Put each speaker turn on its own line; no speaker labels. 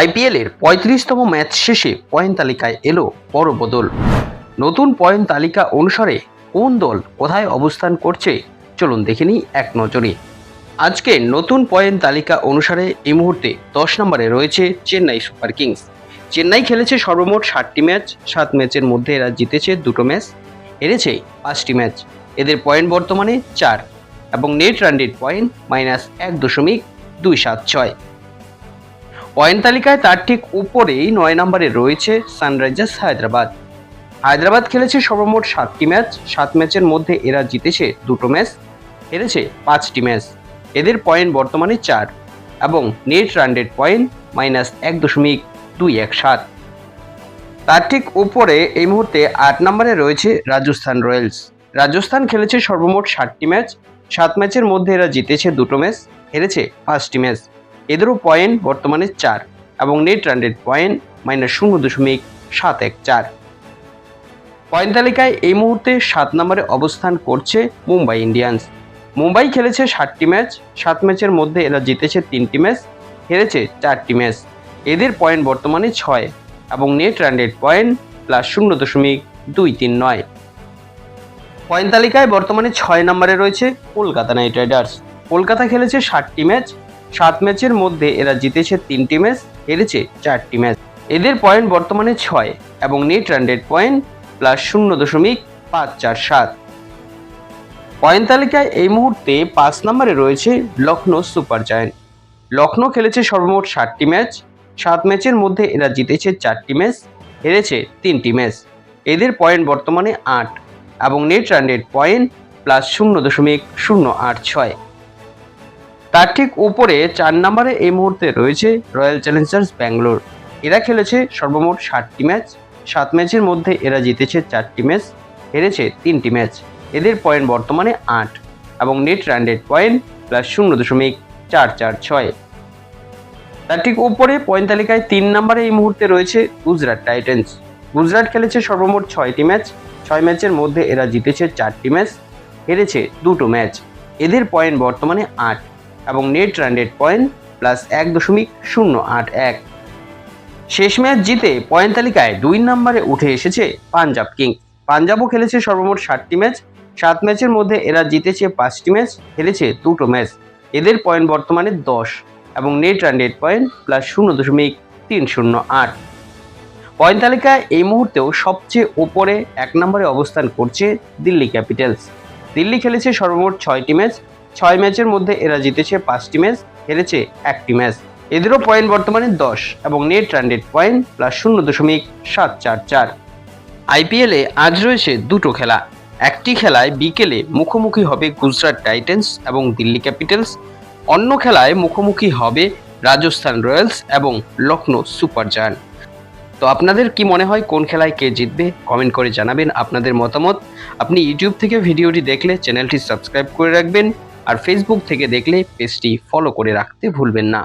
আইপিএলের পঁয়ত্রিশতম ম্যাচ শেষে পয়েন্ট তালিকায় এলো বড় বদল নতুন পয়েন্ট তালিকা অনুসারে কোন দল কোথায় অবস্থান করছে, চলুন দেখে নিই এক নজরে। আজকে নতুন পয়েন্ট তালিকা অনুসারে এই মুহূর্তে দশ নম্বরে রয়েছে চেন্নাই সুপার কিংস। চেন্নাই খেলেছে সর্বমোট ষাটটি ম্যাচ, সাত ম্যাচের মধ্যে এরা জিতেছে দুটো ম্যাচ, হেরেছে পাঁচটি ম্যাচ। এদের পয়েন্ট বর্তমানে চার এবং net run rate point minus এক দশমিক দুই সাত ছয়। পয়েন্ট তালিকায় তার ঠিক উপরেই নয় নম্বরে রয়েছে সানরাইজার্স হায়দ্রাবাদ। হায়দ্রাবাদ খেলেছে সর্বমোট সাতটি ম্যাচ, সাত ম্যাচের মধ্যে এরা জিতেছে দুটো ম্যাচ, হেরেছে পাঁচটি ম্যাচ। এদের পয়েন্ট বর্তমানে চার এবং net run rate point minus এক দশমিক দুই এক সাত। তার ঠিক উপরে এই মুহূর্তে আট নম্বরে রয়েছে রাজস্থান রয়্যালস। রাজস্থান খেলেছে সর্বমোট ষাটটি ম্যাচ, সাত ম্যাচের মধ্যে এরা জিতেছে দুটো ম্যাচ, হেরেছে পাঁচটি ম্যাচ। এদেরও পয়েন্ট বর্তমানে চার এবং net run rate point minus শূন্য দশমিক সাত এক চার। পয়েন্ট তালিকায় এই মুহূর্তে সাত নম্বরে অবস্থান করছে মুম্বাই ইন্ডিয়ান্স মুম্বাই খেলেছে ষাটটি ম্যাচ সাত ম্যাচের মধ্যে এরা জিতেছে তিনটি ম্যাচ হেরেছে চারটি ম্যাচ এদের পয়েন্ট বর্তমানে ছয় এবং net run rate point plus শূন্য দশমিক দুই তিন নয়। পয়েন্ট তালিকায় বর্তমানে ছয় নম্বরে রয়েছে কলকাতা নাইট রাইডার্স। কলকাতা খেলেছে ষাটটি ম্যাচ সাত ম্যাচের মধ্যে এরা জিতেছে তিনটি ম্যাচ, হেরেছে চারটি ম্যাচ। এদের পয়েন্ট বর্তমানে ছয় এবং নেট রান পয়েন্ট প্লাস শূন্য দশমিক পাঁচ চার সাত। পয়েন্ট তালিকায় এই মুহূর্তে পাঁচ নম্বরে রয়েছে লখনৌ সুপার জায়ান্ট। লখনৌ খেলেছে সর্বমোট ষাটটি ম্যাচ, সাত ম্যাচের মধ্যে এরা জিতেছে চারটি ম্যাচ, হেরেছে তিনটি ম্যাচ। এদের পয়েন্ট বর্তমানে আট এবং নেট রান পয়েন্ট প্লাস শূন্য দশমিক শূন্য আট ছয়। তার ঠিক উপরে চার নম্বরে এই মুহূর্তে রয়েছে রয়্যাল চ্যালেঞ্জার্স ব্যাঙ্গালোর এরা খেলেছে সর্বমোট ষাটটি ম্যাচ। সাত ম্যাচের মধ্যে এরা জিতেছে চারটি ম্যাচ, হেরেছে তিনটি ম্যাচ। এদের পয়েন্ট বর্তমানে আট এবং নেট রেট পয়েন্ট প্লাস শূন্য দশমিক চার চার ছয়। তার ঠিক উপরে পয়েন্ট তালিকায় তিন নম্বরে এই মুহূর্তে রয়েছে গুজরাট টাইটেন্স। গুজরাট খেলেছে সর্বমোট ছয়টি ম্যাচ। ছয় ম্যাচের মধ্যে এরা জিতেছে চারটি ম্যাচ, হেরেছে দুটো ম্যাচ। এদের পয়েন্ট বর্তমানে আট। এবং net run rate point plus এক দশমিক শূন্য আট এক। শেষ ম্যাচ জিতে পয়েন্ট তালিকায় দুই নম্বরে উঠে এসেছে পাঞ্জাব কিংস। পাঞ্জাবও খেলেছে সর্বমোট ষাটটি ম্যাচ। সাত ম্যাচের মধ্যে এরা জিতেছে পাঁচটি ম্যাচ হেরেছে দুটো ম্যাচ। এদের পয়েন্ট বর্তমানে দশ এবং net run rate point plus শূন্য দশমিক তিন শূন্য আট। পয়েন্ট তালিকায় এই মুহূর্তেও সবচেয়ে ওপরে এক নম্বরে অবস্থান করছে দিল্লি ক্যাপিটালস। দিল্লি খেলেছে সর্বমোট ছয়টি ম্যাচ ছয় ম্যাচের মধ্যে এরা জিতেছে পাঁচটি ম্যাচ, হেরেছে একটি ম্যাচ। এদেরও পয়েন্ট বর্তমানে দশ এবং net run rate point plus শূন্য দশমিক সাত চার চার। আইপিএলে আজ রয়েছে দুটো খেলা। একটি খেলায় বিকেলে মুখোমুখি হবে গুজরাট টাইটেন্স এবং দিল্লি ক্যাপিটালস। অন্য খেলায় মুখোমুখি হবে রাজস্থান রয়্যালস এবং লখনৌ সুপার জায়ান্ট। তো আপনাদের কি মনে হয় কোন খেলায় কে জিতবে? কমেন্ট করে জানাবেন আপনাদের মতামত। আপনি ইউটিউব থেকে ভিডিওটি দেখলে চ্যানেলটি সাবস্ক্রাইব করে রাখবেন। আর ফেসবুক থেকে দেখলে পেজটি ফলো করে রাখতে ভুলবেন না।